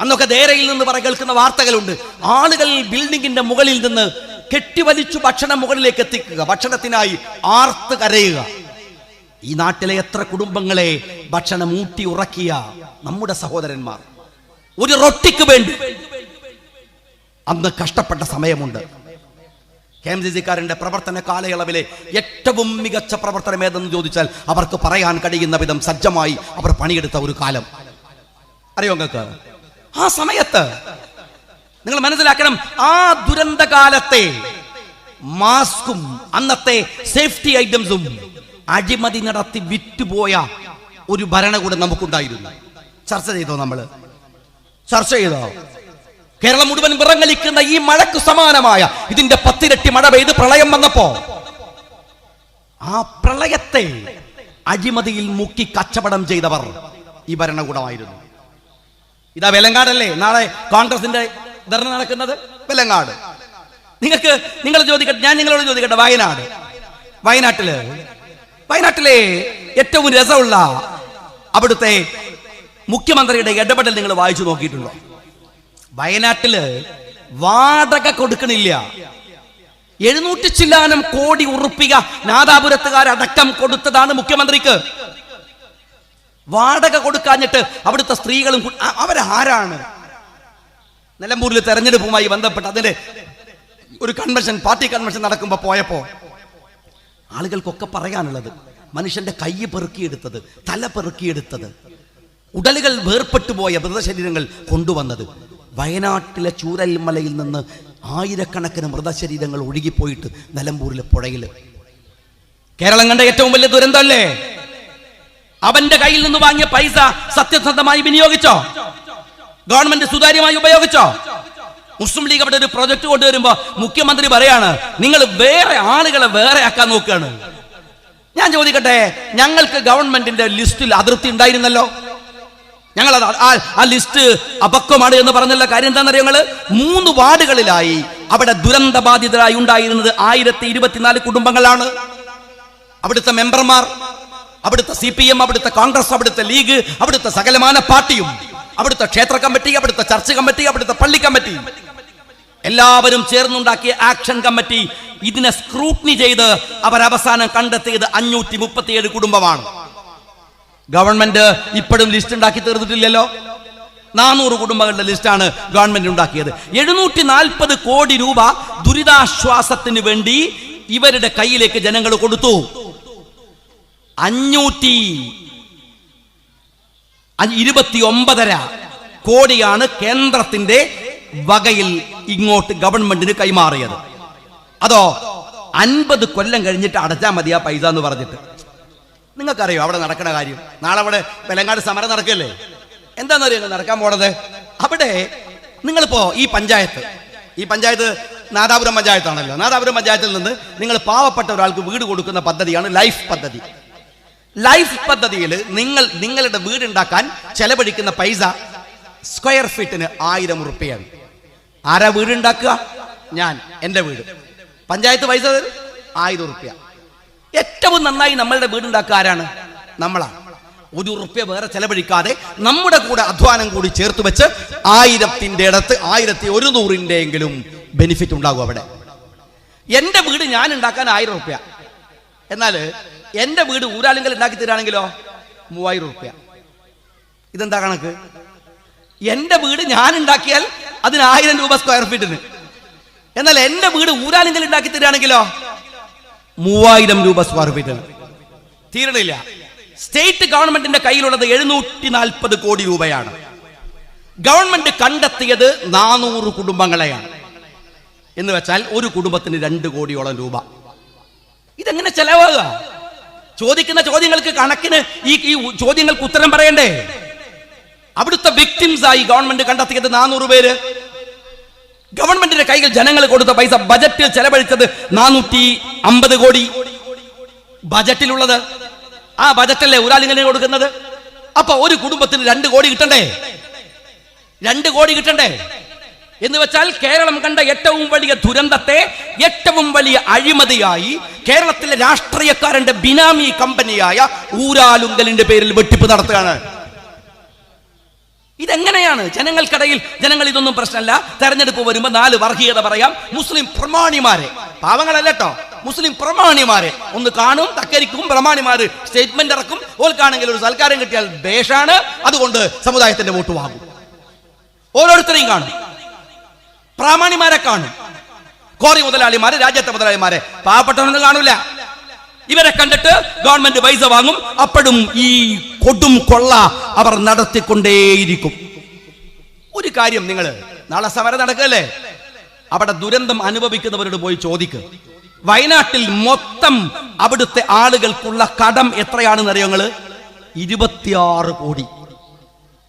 അന്നൊക്കെ ധേരയിൽ നിന്ന് പറ കേൾക്കുന്ന വാർത്തകളുണ്ട്. ആളുകൾ ബിൽഡിങ്ങിന്റെ മുകളിൽ നിന്ന് കെട്ടിവലിച്ചു ഭക്ഷണം മുകളിലേക്ക് എത്തിക്കുക. ഭക്ഷണത്തിനായി ആർത്ത് കരയുക. ഈ നാട്ടിലെ എത്ര കുടുംബങ്ങളെ ഭക്ഷണം ഊട്ടി ഉറക്കിയ നമ്മുടെ സഹോദരന്മാർ. ഒരു റൊട്ടിക്ക് വേണ്ടി. അന്ന് കഷ്ടപ്പെട്ട സമയമുണ്ട്. കെ എം സി സിക്കാരന്റെ പ്രവർത്തന കാലയളവിലെ ഏറ്റവും മികച്ച പ്രവർത്തനം ഏതെന്ന് ചോദിച്ചാൽ അവർക്ക് പറയാൻ കഴിയുന്ന വിധം സജ്ജമായി അവർ പണിയെടുത്ത ഒരു കാലം. അറിയോ നിങ്ങൾക്ക്? ആ സമയത്ത് നിങ്ങൾ മനസ്സിലാക്കണം ആ ദുരന്ത കാലത്തെ മാസ്കും അന്നത്തെ സേഫ്റ്റി ഐറ്റംസും അഴിമതി നടത്തി വിറ്റുപോയ ഒരു ഭരണകൂടം നമുക്കുണ്ടായിരുന്നു. ചർച്ച ചെയ്തോ നമ്മൾ ചർച്ച ചെയ്തോ? കേരളം മുഴുവൻ വിറങ്ങലിക്കുന്ന ഈ മഴക്ക് സമാനമായ ഇതിന്റെ പത്തിരട്ടി മഴ പെയ്ത് പ്രളയം വന്നപ്പോ ആ പ്രളയത്തെ അഴിമതിയിൽ മുക്കി കച്ചവടം ചെയ്തവർ ഈ ഭരണകൂടമായിരുന്നു. ഇതാ വെലങ്ങാടല്ലേ നാളെ കോൺഗ്രസിന്റെ ധർണ നടക്കുന്നത് വെലങ്ങാട് നിങ്ങൾക്ക് നിങ്ങൾ ചോദിക്കട്ടെ ഞാൻ നിങ്ങളോട് ചോദിക്കട്ടെ വയനാട്. വയനാട്ടിൽ വയനാട്ടിലെ ഏറ്റവും രസമുള്ള അവിടുത്തെ മുഖ്യമന്ത്രിയുടെ ഇടപെടൽ നിങ്ങൾ വായിച്ചു നോക്കിയിട്ടുണ്ടോ? വയനാട്ടിൽ വാടക കൊടുക്കണില്ല. എഴുന്നൂറ്റി ചില്ലാനം കോടി ഉറുപ്പിക നാദാപുരത്തുകാരടക്കം കൊടുത്തതാണ് മുഖ്യമന്ത്രിക്ക്. വാടക കൊടുക്കാഞ്ഞിട്ട് അവിടുത്തെ സ്ത്രീകളും അവരാരാണ്? നിലമ്പൂരിൽ തെരഞ്ഞെടുപ്പുമായി ബന്ധപ്പെട്ട് അതിന്റെ ഒരു കൺവെൻഷൻ പാർട്ടി കൺവെൻഷൻ നടക്കുമ്പോൾ പോയപ്പോ ആളുകൾക്കൊക്കെ പറയാനുള്ളത് മനുഷ്യന്റെ കൈ പെറുക്കിയെടുത്തത് തല പെറുക്കിയെടുത്തത് ഉടലുകൾ വേർപ്പെട്ടു പോയ മൃതശരീരങ്ങൾ കൊണ്ടുവന്നത്. വയനാട്ടിലെ ചൂരൽമലയിൽ നിന്ന് ആയിരക്കണക്കിന് മൃതശരീരങ്ങൾ ഒഴുകിപ്പോയിട്ട് നിലമ്പൂരിലെ പുഴയിൽ കേരളം കണ്ട ഏറ്റവും വലിയ ദുരന്തമല്ലേ? അവന്റെ കയ്യിൽ നിന്ന് വാങ്ങിയ പൈസ സത്യസന്ധമായി വിനിയോഗിച്ചോ? ഗവൺമെന്റ് സുതാര്യമായി ഉപയോഗിച്ചോ? മുസ്ലിം ലീഗ് അവിടെ ഒരു പ്രൊജക്ട് കൊണ്ടുവരുമ്പോ മുഖ്യമന്ത്രി പറയാണ് നിങ്ങൾ വേറെ ആളുകളെ വേറെ ആക്കാൻ നോക്കുകയാണ്. ഞാൻ ചോദിക്കട്ടെ ഞങ്ങൾക്ക് ഗവൺമെന്റിന്റെ ലിസ്റ്റിൽ അതിർത്തി ഉണ്ടായിരുന്നല്ലോ? ഞങ്ങൾ ആ- ലിസ്റ്റ് അപക്വമാണ് എന്ന് പറഞ്ഞുള്ള കാര്യം എന്താണെന്നറിയോ നിങ്ങൾ മൂന്ന് വാർഡുകളിലായി അവിടെ ദുരന്ത ബാധിതരായി ഉണ്ടായിരുന്നത് ആയിരത്തി ഇരുപത്തിനാല് കുടുംബങ്ങളാണ്. അവിടുത്തെ മെമ്പർമാർ അവിടുത്തെ സി പി എം അവിടുത്തെ കോൺഗ്രസ് അവിടുത്തെ ലീഗ് അവിടുത്തെ സകലമാന പാർട്ടിയും അവിടുത്തെ ക്ഷേത്ര കമ്മിറ്റി അവിടുത്തെ ചർച്ച് കമ്മിറ്റി അവിടുത്തെ പള്ളി കമ്മിറ്റി എല്ലാവരും ചേർന്നുണ്ടാക്കിയ ആക്ഷൻ കമ്മിറ്റി ഇതിനെ സ്ക്രൂട്ടിനി ചെയ്ത് അവരവസാനം കണ്ടെത്തിയത് അഞ്ഞൂറ്റി മുപ്പത്തിയേഴ് കുടുംബമാണ്. ഗവൺമെന്റ് ഇപ്പോഴും ലിസ്റ്റ് ഉണ്ടാക്കി തീർന്നിട്ടില്ലല്ലോ? നാനൂറ് കുടുംബങ്ങളുടെ ലിസ്റ്റാണ് ഗവൺമെന്റ് ഉണ്ടാക്കിയത്. എഴുന്നൂറ്റി നാൽപ്പത് കോടി രൂപ ദുരിതാശ്വാസത്തിന് വേണ്ടി ഇവരുടെ കയ്യിലേക്ക് ജനങ്ങൾ കൊടുത്തു. അഞ്ഞൂറ്റി ഇരുപത്തി ഒമ്പതര കോടിയാണ് കേന്ദ്രത്തിന്റെ വകയിൽ ഇങ്ങോട്ട് ഗവൺമെന്റിന് കൈമാറിയത്. അതോ അൻപത് കൊല്ലം കഴിഞ്ഞിട്ട് അടച്ചാൽ മതിയാ പൈസ എന്ന് പറഞ്ഞിട്ട്. നിങ്ങൾക്കറിയോ അവിടെ നടക്കുന്ന കാര്യം? നാളെ അവിടെ വെലങ്ങാട് സമരം നടക്കല്ലേ? എന്താണെന്നറിയോ നടക്കാൻ പോണത്? അവിടെ നിങ്ങളിപ്പോ ഈ പഞ്ചായത്ത് ഈ പഞ്ചായത്ത് നാദാപുരം പഞ്ചായത്താണല്ലോ. നാദാപുരം പഞ്ചായത്തിൽ നിന്ന് നിങ്ങൾ പാവപ്പെട്ട ഒരാൾക്ക് വീട് കൊടുക്കുന്ന പദ്ധതിയാണ് ലൈഫ് പദ്ധതി. ലൈഫ് പദ്ധതിയിൽ നിങ്ങൾ നിങ്ങളുടെ വീടുണ്ടാക്കാൻ ചെലവഴിക്കുന്ന പൈസ സ്ക്വയർ ഫീറ്റിന് ആയിരം ഉറുപ്പിയാണ് ആരാ വീടുണ്ടാക്കുക? ഞാൻ എന്റെ വീട്. പഞ്ചായത്ത് പൈസ ആയിരം ഉറുപ്പ്യ ഏറ്റവും നന്നായി നമ്മളുടെ വീടുണ്ടാക്കുക ആരാണ്? നമ്മളാണ് ഒരു ഉറുപ്പ്യ വേറെ ചെലവഴിക്കാതെ നമ്മുടെ കൂടെ അധ്വാനം കൂടി ചേർത്ത് വെച്ച് ആയിരത്തിന്റെ ഇടത്ത് ആയിരത്തി ഒരു നൂറിന്റെ എങ്കിലും ബെനിഫിറ്റ് ഉണ്ടാകും അവിടെ. എന്റെ വീട് ഞാൻ ഉണ്ടാക്കാൻ ആയിരം ഉറുപ്പ്യ. എന്നാൽ എന്റെ വീട് ഊരാളുങ്കൽ ഉണ്ടാക്കി തരാണെങ്കിലോ? മൂവായിരം ഉറുപ്പ്യ. ഇതെന്താ കണക്ക്? എന്റെ വീട് ഞാൻ ഉണ്ടാക്കിയാൽ അതിന് ആയിരം രൂപ സ്ക്വയർ ഫീറ്റിന് എന്നാൽ എന്റെ വീട് ഊരാളുങ്കൽ ഉണ്ടാക്കി തരാണെങ്കിലോ? മൂവായിരം രൂപ സ്ക്വയർ ഫീറ്റിന് തീരണില്ല. സ്റ്റേറ്റ് ഗവൺമെന്റിന്റെ കയ്യിലുള്ളത് എഴുന്നൂറ്റി നാൽപ്പത് കോടി രൂപയാണ്. ഗവൺമെന്റ് കണ്ടെത്തിയത് നാനൂറ് കുടുംബങ്ങളെയാണ്. എന്ന് വെച്ചാൽ ഒരു കുടുംബത്തിന് രണ്ട് കോടിയോളം രൂപ. ഇതെങ്ങനെ ചെലവാകുക? ചോദിക്കുന്ന ചോദ്യങ്ങൾക്ക് കണക്കിന് ഈ ഈ ചോദ്യങ്ങൾക്ക് ഉത്തരം പറയണ്ടേ? അവിടുത്തെ വിക്ടിംസ് ആയി ഗവൺമെന്റ് കണ്ടെത്തിയത് നാനൂറ് പേര്. ഗവൺമെന്റിന്റെ കൈകൾ ജനങ്ങൾ കൊടുത്ത പൈസ ബജറ്റിൽ ചെലവഴിച്ചത് നാനൂറ്റി അമ്പത് കോടി. ബജറ്റിലുള്ളത്. ആ ബജറ്റല്ലേ ഒരാളിങ്ങനെ കൊടുക്കുന്നത്? അപ്പൊ ഒരു കുടുംബത്തിന് രണ്ട് കോടി കിട്ടണ്ടേ? രണ്ട് കോടി കിട്ടണ്ടേ? എന്ന് വെച്ചാൽ കേരളം കണ്ട ഏറ്റവും വലിയ ദുരന്തത്തെ ഏറ്റവും വലിയ അഴിമതിയായി കേരളത്തിലെ രാഷ്ട്രീയക്കാരന്റെ ബിനാമി കമ്പനിയായ ഊരാലുങ്കലിന്റെ പേരിൽ വെട്ടിപ്പ് നടത്തുകയാണ്. ഇതെങ്ങനെയാണ്? ജനങ്ങൾക്കിടയിൽ ജനങ്ങൾ ഇതൊന്നും പ്രശ്നമല്ല. തെരഞ്ഞെടുപ്പ് വരുമ്പോൾ നാല് വർഗീയത പറയാം. മുസ്ലിം പ്രമാണിമാരെ. പാവങ്ങളല്ല മുസ്ലിം പ്രമാണിമാരെ. ഒന്ന് കാണും തക്കരിക്കും പ്രമാണിമാര് സ്റ്റേറ്റ്മെന്റ് ഇറക്കും. ഓൽക്കാണെങ്കിൽ ഒരു സൽക്കാരം കിട്ടിയാൽ ബേഷാണ്. അതുകൊണ്ട് സമുദായത്തിന്റെ വോട്ട് വാങ്ങും. ഓരോരുത്തരെയും കാണും. പ്രാമാണിമാരെ കാണും. കോറി മുതലാളിമാരെ രാജ്യത്തെ മുതലാളിമാരെ. പാവപ്പെട്ടവനൊന്നും കാണൂല. ഇവരെ കണ്ടിട്ട് ഗവൺമെന്റ് പൈസ വാങ്ങും. അപ്പോഴും ഈ കൊടും കൊള്ള അവർ നടത്തിക്കൊണ്ടേയിരിക്കും. ഒരു കാര്യം നിങ്ങൾ നാളെ സമരം നടക്കല്ലേ? അവിടെ ദുരന്തം അനുഭവിക്കുന്നവരോട് പോയി ചോദിക്ക്. വയനാട്ടിൽ മൊത്തം അവിടുത്തെ ആളുകൾക്കുള്ള കടം എത്രയാണെന്ന് അറിയോ നിങ്ങൾ? ഇരുപത്തിയാറ് കോടി.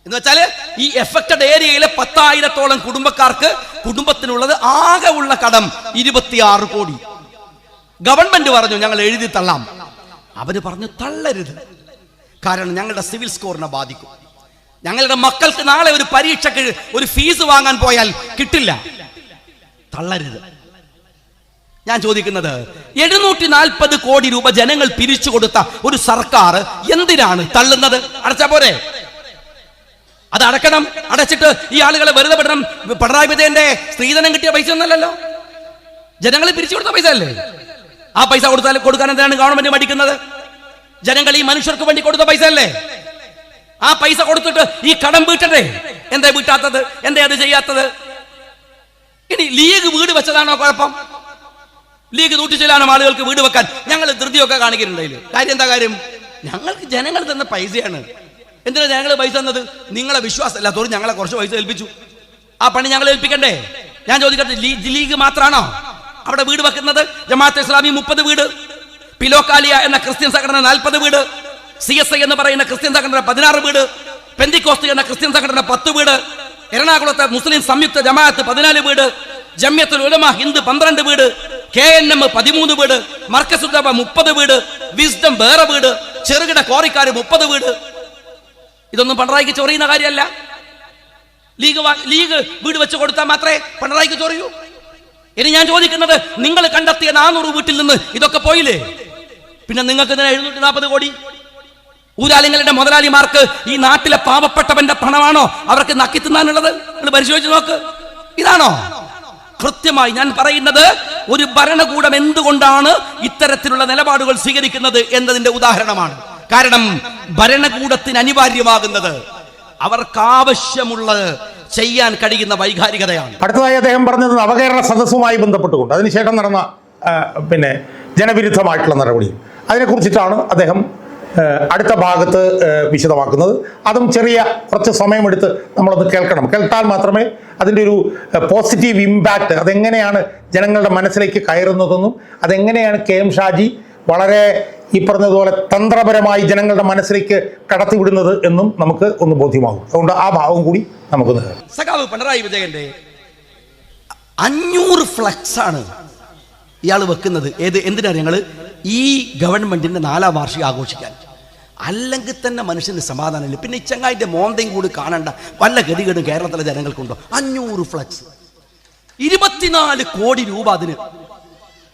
എന്ന് വെച്ചാൽ ഈ എഫക്റ്റഡ് ഏരിയയിലെ പത്തായിരത്തോളം കുടുംബക്കാർക്ക് കുടുംബത്തിനുള്ളത് ആകെ ഉള്ള കടം ഇരുപത്തിയാറ് കോടി. ഗവൺമെന്റ് പറഞ്ഞു ഞങ്ങൾ എഴുതി തള്ളാം. അവർ പറഞ്ഞു തള്ളരുത്. കാരണം ഞങ്ങളുടെ സിവിൽ സ്കോറിനെ ബാധിക്കും. ഞങ്ങളുടെ മക്കൾക്ക് നാളെ ഒരു പരീക്ഷക്ക് ഒരു ഫീസ് വാങ്ങാൻ പോയാൽ കിട്ടില്ല. തള്ളരുത്. ഞാൻ ചോദിക്കുന്നത് എഴുന്നൂറ്റി നാൽപ്പത് കോടി രൂപ ജനങ്ങൾ പിരിച്ചു കൊടുത്ത ഒരു സർക്കാർ എന്തിനാണ് തള്ളുന്നത്? അടച്ച പോരെ. അത് അടക്കണം. അടച്ചിട്ട് ഈ ആളുകളെ വെറുതെ പെടണം പിണറായി വിജയന്റെ സ്ത്രീധനം കിട്ടിയ പൈസ ഒന്നല്ലല്ലോ ജനങ്ങൾ പിരിച്ചു കൊടുത്ത പൈസ അല്ലേ? ആ പൈസ കൊടുത്താൽ കൊടുക്കാൻ എന്തിനാണ് ഗവൺമെന്റ് മടിക്കുന്നത്? ജനങ്ങൾ ഈ മനുഷ്യർക്ക് വേണ്ടി കൊടുത്ത പൈസ അല്ലേ? ആ പൈസ കൊടുത്തിട്ട് ഈ കടം വീട്ടണ്ടേ? എന്താ വീട്ടാത്തത്? എന്താ അത് ചെയ്യാത്തത്? ഇനി ലീഗ് വീട് വെച്ചതാണോ കുഴപ്പം? ലീഗ് നൂറ്റിച്ചിലാനും ആളുകൾക്ക് വീട് വെക്കാൻ? ഞങ്ങൾ ധൃതിയൊക്കെ കാണിക്കുന്നുണ്ടെങ്കിൽ കാര്യം എന്താ കാര്യം? ഞങ്ങൾക്ക് ജനങ്ങൾ തന്ന പൈസയാണ്. എന്തിനാ ഞങ്ങൾ പൈസ തന്നത്? നിങ്ങളെ വിശ്വാസം അല്ലാത്തവർ ഞങ്ങളെ കുറച്ച് പൈസ ഏൽപ്പിച്ചു. ആ പണി ഞങ്ങൾ ഏൽപ്പിക്കണ്ടേ? ഞാൻ ചോദിക്കട്ടെ ലീഗ് മാത്രമാണോ അവിടെ വീട് വെക്കുന്നത് ജമാഅത്ത് ഇസ്ലാമി മുപ്പത് വീട് പിലോക്കാലിയ എന്ന ക്രിസ്ത്യൻ സംഘടന നാൽപ്പത് വീട് സി എസ് ഐ എന്ന് പറയുന്ന ക്രിസ്ത്യൻ സംഘടന പതിനാറ് വീട് പെന്തിക്കോസ്തി എന്ന ക്രിസ്ത്യൻ സംഘടന പത്ത് വീട് എറണാകുളത്തെ മുസ്ലിം സംയുക്ത ജമാഅത്ത് പതിനാല് വീട് ജമ്യത്തുൽ ഉലമ ഹിന്ദ് പന്ത്രണ്ട് വീട് കെ എൻ എം പതിമൂന്ന് വീട് മർക്കസുദ്ദമ മുപ്പത് വീട് വിസ്ഡം വേറെ വീട് ചെറുകിട കോറിക്കാർ മുപ്പത് വീട്. ഇതൊന്നും പിണറായിക്ക് ചൊറിയുന്ന കാര്യമല്ല. ലീഗ് ലീഗ് വീട് വെച്ച് കൊടുത്താൽ മാത്രമേ പിണറായിക്ക് ചൊറിയൂ. ഇനി ഞാൻ ചോദിക്കുന്നത് നിങ്ങൾ കണ്ടെത്തിയ നാനൂറ് വീട്ടിൽ നിന്ന് ഇതൊക്കെ പോയില്ലേ? പിന്നെ നിങ്ങൾക്ക് ഇതിന് എഴുന്നൂറ്റി നാൽപ്പത് കോടി? ഊരാലിങ്ങളുടെ മുതലാളിമാർക്ക് ഈ നാട്ടിലെ പാവപ്പെട്ടവന്റെ പണമാണോ അവർക്ക് നക്കി തിന്നാനുള്ളത് നിങ്ങൾ പരിശോധിച്ച് നോക്ക്. ഇതാണോ? കൃത്യമായി ഞാൻ പറയുന്നത് ഒരു ഭരണകൂടം എന്തുകൊണ്ടാണ് ഇത്തരത്തിലുള്ള നിലപാടുകൾ സ്വീകരിക്കുന്നത് എന്നതിന്റെ ഉദാഹരണമാണ്. കാരണം ഭരണകൂടത്തിന് അനിവാര്യമാകുന്നത് അവർക്ക് ആവശ്യമുള്ളത് ചെയ്യാൻ കഴിയുന്ന വൈകാരികതയാണ്. അടുത്തതായി അദ്ദേഹം പറഞ്ഞത് നവകേരള സദസ്സുമായി ബന്ധപ്പെട്ടുകൊണ്ട്. അതിനുശേഷം നടന്ന പിന്നെ ജനവിരുദ്ധമായിട്ടുള്ള നടപടി. അതിനെക്കുറിച്ചിട്ടാണ് അദ്ദേഹം അടുത്ത ഭാഗത്ത് വിശദമാക്കുന്നത്. അതും ചെറിയ കുറച്ച് സമയമെടുത്ത് നമ്മളത് കേൾക്കണം. കേട്ടാൽ മാത്രമേ അതിന്റെ ഒരു പോസിറ്റീവ് ഇമ്പാക്റ്റ് അതെങ്ങനെയാണ് ജനങ്ങളുടെ മനസ്സിലേക്ക് കയറുന്നതെന്നും അതെങ്ങനെയാണ് കെ എം ഷാജി വളരെ ഈ പറഞ്ഞതുപോലെ തന്ത്രപരമായി ജനങ്ങളുടെ മനസ്സിലേക്ക് കടത്തിവിടുന്നത് എന്നും നമുക്ക് ഒന്ന് ബോധ്യമാകും. അതുകൊണ്ട് ആ ഭാവം കൂടി നമുക്ക് സഖാവ് പിണറായി വിജയന്റെ അഞ്ഞൂറ് ഫ്ലക്സ് ആണ് ഇയാൾ വെക്കുന്നത്. ഏത് എന്തിനാണ് ഞങ്ങൾ ഈ ഗവൺമെന്റിന്റെ നാലാം വാർഷികം ആഘോഷിക്കാൻ? അല്ലെങ്കിൽ തന്നെ മനുഷ്യന് സമാധാനമില്ല. പിന്നെ ഈ ചങ്ങായിന്റെ മോന്തയും കൂടി കാണണ്ട. വല്ല ഗതികേടും കേരളത്തിലെ ജനങ്ങൾക്കുണ്ടോ? അഞ്ഞൂറ് ഫ്ലക്സ്. ഇരുപത്തിനാല് കോടി രൂപ അതിന്.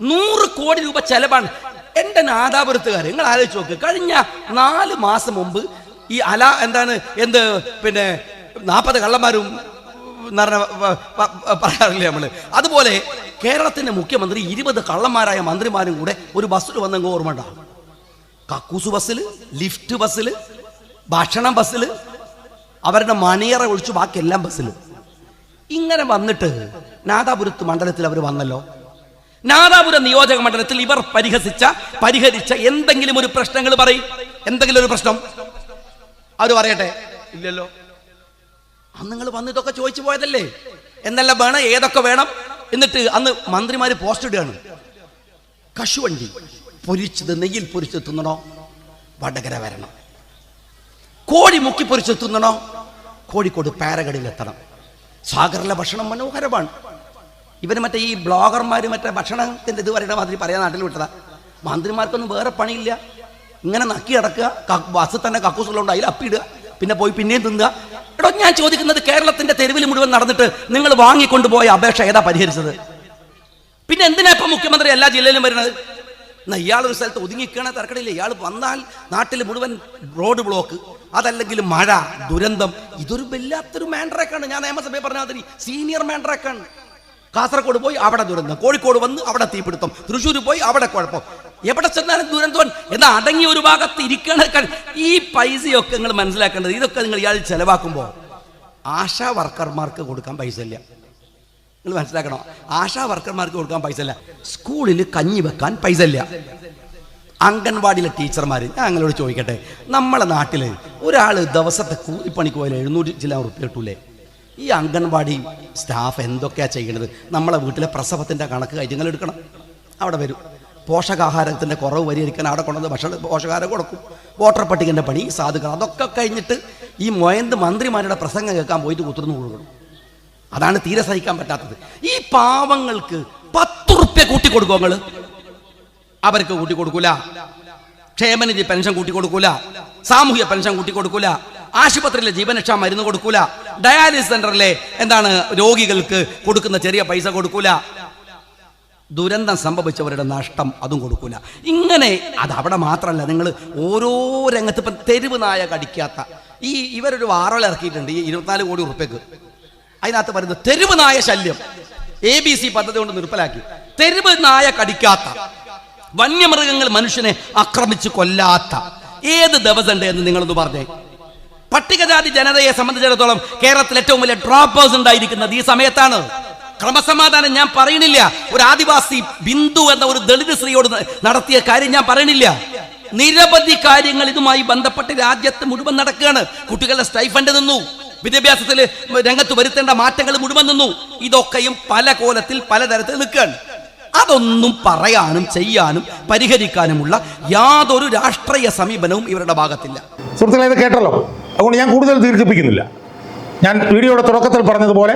നൂറ് കോടി രൂപ ചെലവാണ്. എന്റെ നാദാപുരത്തുകാർ നിങ്ങൾ ആലോചിച്ച് നോക്ക്. കഴിഞ്ഞ നാല് മാസം മുമ്പ് ഈ അല എന്താണ് എന്ത് പിന്നെ നാൽപ്പത് കള്ളന്മാരും പറയാറില്ലേ നമ്മൾ? അതുപോലെ കേരളത്തിന്റെ മുഖ്യമന്ത്രി ഇരുപത് കള്ളന്മാരായ മന്ത്രിമാരും കൂടെ ഒരു ബസ്സിൽ വന്നെങ്കിൽ ഓർമ്മ ഉണ്ടാവും കക്കൂസ് ബസ്സിൽ ലിഫ്റ്റ് ബസ്സിൽ ഭക്ഷണം ബസ്സിൽ അവരുടെ മണിയറ ഒഴിച്ചു ബാക്കി എല്ലാം ബസ്സിൽ ഇങ്ങനെ വന്നിട്ട് നാദാപുരത്ത് മണ്ഡലത്തിൽ അവർ വന്നല്ലോ. നാദാപുരം നിയോജക മണ്ഡലത്തിൽ ഇവർ പരിഹസിച്ച പരിഹരിച്ച എന്തെങ്കിലും ഒരു പ്രശ്നങ്ങൾ പറയും. എന്തെങ്കിലും ഒരു പ്രശ്നം? അവർ പറയട്ടെ? ഇല്ലല്ലോ. അന്ന് നിങ്ങൾ വന്ന് ഇതൊക്കെ ചോദിച്ചു പോയതല്ലേ? എന്നല്ല വേണം ഏതൊക്കെ വേണം? എന്നിട്ട് അന്ന് മന്ത്രിമാര് പോസ്റ്റ് ഇടുകയാണ്. കശുവണ്ടി പൊരിച്ചത് നെയ്യിൽ പൊരിച്ചു തിന്നണോ? വടകര വരണം. കോഴി മുക്കി പൊരിച്ചു തിന്നണോ? കോഴിക്കോട് പാരഗഡിൽ എത്തണം സാഗറിലെ ഭക്ഷണം മനോഹരമാണ്. ഇവർ മറ്റേ ഈ ബ്ലോഗർമാർ മറ്റേ ഭക്ഷണത്തിന്റെ ഇത് പറയുന്ന മാതിരി പറയാൻ നാട്ടിൽ വിട്ടതാ. മന്ത്രിമാർക്കൊന്നും വേറെ പണിയില്ല. ഇങ്ങനെ നക്കി അടക്കുക ബസ് തന്നെ കക്കൂസുകളുണ്ട് അതിൽ അപ്പിടുക പിന്നെ പോയി പിന്നെയും തിന്നുക. എടോ ഞാൻ ചോദിക്കുന്നത് കേരളത്തിന്റെ തെരുവിൽ മുഴുവൻ നടന്നിട്ട് നിങ്ങൾ വാങ്ങിക്കൊണ്ടുപോയ അപേക്ഷ ഏതാ പരിഹരിച്ചത്? പിന്നെ എന്തിനാ ഇപ്പൊ മുഖ്യമന്ത്രി എല്ലാ ജില്ലയിലും വരുന്നത്? എന്നാ ഇയാൾ ഒരു സ്ഥലത്ത് ഒതുങ്ങിക്കണ തിരക്കടില്ല. ഇയാൾ വന്നാൽ നാട്ടിൽ മുഴുവൻ റോഡ് ബ്ലോക്ക് അതല്ലെങ്കിൽ മഴ ദുരന്തം. ഇതൊരു വല്ലാത്തൊരു മാൻഡ്രാക്കാണ് ഞാൻ നിയമസഭയിൽ പറഞ്ഞ മാതിരി സീനിയർ മാൻഡ്രാക്കാണ് കാസർഗോഡ് പോയി അവിടെ ദുരന്തം. കോഴിക്കോട് വന്ന് അവിടെ തീപിടുത്തം. തൃശ്ശൂർ പോയി അവിടെ കുഴപ്പം. എവിടെ ചെന്നാലും ദുരന്തം എന്നാ അടങ്ങി ഒരു ഭാഗത്ത് ഇരിക്കണ ഈ പൈസയൊക്കെ നിങ്ങൾ മനസ്സിലാക്കേണ്ടത്. ഇതൊക്കെ നിങ്ങൾ ഇയാൾ ചെലവാക്കുമ്പോൾ ആശാ വർക്കർമാർക്ക് കൊടുക്കാൻ പൈസ ഇല്ല നിങ്ങൾ മനസ്സിലാക്കണം? ആശാ വർക്കർമാർക്ക് കൊടുക്കാൻ പൈസ ഇല്ല സ്കൂളിൽ കഞ്ഞി വെക്കാൻ പൈസ ഇല്ല അംഗൻവാടിയിലെ ടീച്ചർമാർ ഞാൻ അങ്ങനോട് ചോദിക്കട്ടെ. നമ്മളെ നാട്ടിൽ ഒരാൾ ദിവസത്തെ കൂലിപ്പണിക്ക് പോയാൽ എഴുന്നൂറ്റി ചില ഉറുപ്പ് കിട്ടൂലേ? ഈ അംഗൻവാടി സ്റ്റാഫ് എന്തൊക്കെയാണ് ചെയ്യണത്? നമ്മളെ വീട്ടിലെ പ്രസവത്തിന്റെ കണക്ക് കാര്യങ്ങൾ എടുക്കണം. അവിടെ വരും. പോഷകാഹാരത്തിന്റെ കുറവ് പരിഹരിക്കാൻ അവിടെ കൊണ്ടുവന്ന് ഭക്ഷണ പോഷകാഹാരം കൊടുക്കും. വോട്ടർ പട്ടികന്റെ പണി സാധുക്കൾ അതൊക്കെ കഴിഞ്ഞിട്ട് ഈ മൊയന്ത് മന്ത്രിമാരുടെ പ്രസംഗം കേൾക്കാൻ പോയിട്ട് കുത്തിർന്ന് കൊടുക്കണം അതാണ് തീരെ സഹിക്കാൻ പറ്റാത്തത്. ഈ പാവങ്ങൾക്ക് പത്ത് റുപ്യ കൂട്ടി കൊടുക്കും നിങ്ങൾ അവർക്ക് കൂട്ടി കൊടുക്കൂല. ക്ഷേമനിധി പെൻഷൻ കൂട്ടി കൊടുക്കൂല. സാമൂഹ്യ പെൻഷൻ കൂട്ടി കൊടുക്കൂല. ആശുപത്രിയിലെ ജീവനക്ഷാ മരുന്ന് കൊടുക്കൂല. ഡയാലിസിസ് സെന്ററിലെ എന്താണ് രോഗികൾക്ക് കൊടുക്കുന്ന ചെറിയ പൈസ കൊടുക്കൂല. ദുരന്തം സംഭവിച്ചവരുടെ നഷ്ടം അതും കൊടുക്കൂല. ഇങ്ങനെ അത് അവിടെ മാത്രമല്ല നിങ്ങൾ ഓരോ രംഗത്ത് ഇപ്പം തെരുവ് നായ കടിക്കാത്ത. ഈ ഇവരൊരു വാറൽ ഇറക്കിയിട്ടുണ്ട് ഈ ഇരുപത്തിനാല് കോടി ഉറുപ്പ്യക്ക്. അതിനകത്ത് പറയുന്നത് തെരുവ് നായ ശല്യം. എ ബി സി പദ്ധതി കൊണ്ട് നിർത്തലാക്കി. തെരുവ് നായ കടിക്കാത്ത. വന്യമൃഗങ്ങൾ മനുഷ്യനെ ആക്രമിച്ച് കൊല്ലാത്ത. ഏത് ദിവസമുണ്ട് എന്ന് നിങ്ങളൊന്ന് പറഞ്ഞേ. പട്ടികജാതി ജനതയെ സംബന്ധിച്ചിടത്തോളം കേരളത്തിൽ ഏറ്റവും വലിയ ഡ്രോപ്പേഴ്സ് ഉണ്ടായിരിക്കുന്നത് ഈ സമയത്താണ്. ക്രമസമാധാനം ഞാൻ പറയണില്ല ഒരു ആദിവാസി ബിന്ദു എന്ന ഒരു ദളിത് സ്ത്രീയോട് നടത്തിയ കാര്യം ഞാൻ പറയണില്ല നിരവധി കാര്യങ്ങൾ ഇതുമായി ബന്ധപ്പെട്ട് രാജ്യത്ത് മുഴുവൻ നടക്കുകയാണ്. കുട്ടികളുടെ സ്റ്റൈഫൻഡ് നിന്നു. വിദ്യാഭ്യാസത്തിൽ രംഗത്ത് വരുത്തേണ്ട മാറ്റങ്ങൾ മുഴുവൻ നിന്നു. ഇതൊക്കെയും പല കോലത്തിൽ പലതരത്തിൽ നിൽക്കുകയാണ്. അതൊന്നും പറയാനും ചെയ്യാനും പരിഹരിക്കാനുമുള്ള യാതൊരു രാഷ്ട്രീയ സമീപനവും ഇവരുടെ ഭാഗത്തില്ല. സുഹൃത്തുക്കളെ കേട്ടല്ലോ. അതുകൊണ്ട് ഞാൻ കൂടുതൽ ദീർഘിപ്പിക്കുന്നില്ല. ഞാൻ വീഡിയോയുടെ തുടക്കത്തിൽ പറഞ്ഞതുപോലെ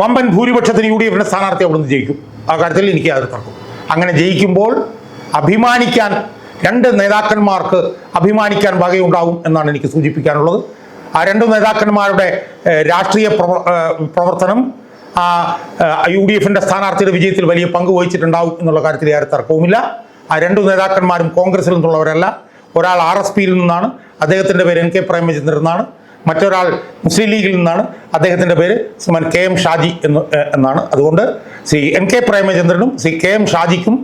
വമ്പൻ ഭൂരിപക്ഷത്തിന് യു ഡി എഫിന്റെ സ്ഥാനാർത്ഥി അവിടുന്ന് ജയിക്കും. ആ കാര്യത്തിൽ എനിക്ക് അതിൽ തർക്കം അങ്ങനെ ജയിക്കുമ്പോൾ അഭിമാനിക്കാൻ രണ്ട് നേതാക്കന്മാർക്ക് അഭിമാനിക്കാൻ വകയുണ്ടാവും എന്നാണ് എനിക്ക് സൂചിപ്പിക്കാനുള്ളത്. ആ രണ്ട് നേതാക്കന്മാരുടെ രാഷ്ട്രീയ പ്രവർത്തനം ആ യു ഡി എഫിന്റെ സ്ഥാനാർത്ഥിയുടെ വിജയത്തിൽ വലിയ പങ്ക് വഹിച്ചിട്ടുണ്ടാവും എന്നുള്ള കാര്യത്തിൽ ആരും തർക്കവുമില്ല. ആ രണ്ട് നേതാക്കന്മാരും കോൺഗ്രസിൽ നിന്നുള്ളവരല്ല. ഒരാൾ ആർ എസ് പിയിൽ നിന്നാണ് അദ്ദേഹത്തിന്റെ പേര് എൻ കെ പ്രേമചന്ദ്രൻ എന്നാണ്. മറ്റൊരാൾ മുസ്ലിം ലീഗിൽ നിന്നാണ് അദ്ദേഹത്തിന്റെ പേര് സുമൻ കെ എം ഷാജി എന്ന് എന്നാണ്. അതുകൊണ്ട് ശ്രീ എൻ കെ പ്രേമചന്ദ്രനും ശ്രീ കെ എം ഷാജിക്കും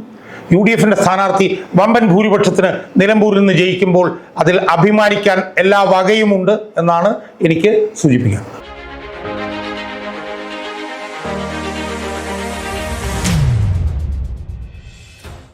യു ഡി എഫിന്റെ സ്ഥാനാർത്ഥി വമ്പൻ ഭൂരിപക്ഷത്തിന് നിലമ്പൂരിൽ നിന്ന് ജയിക്കുമ്പോൾ അതിൽ അഭിമാനിക്കാൻ എല്ലാ വകയുമുണ്ട് എന്നാണ് എനിക്ക് സൂചിപ്പിക്കുന്നത്.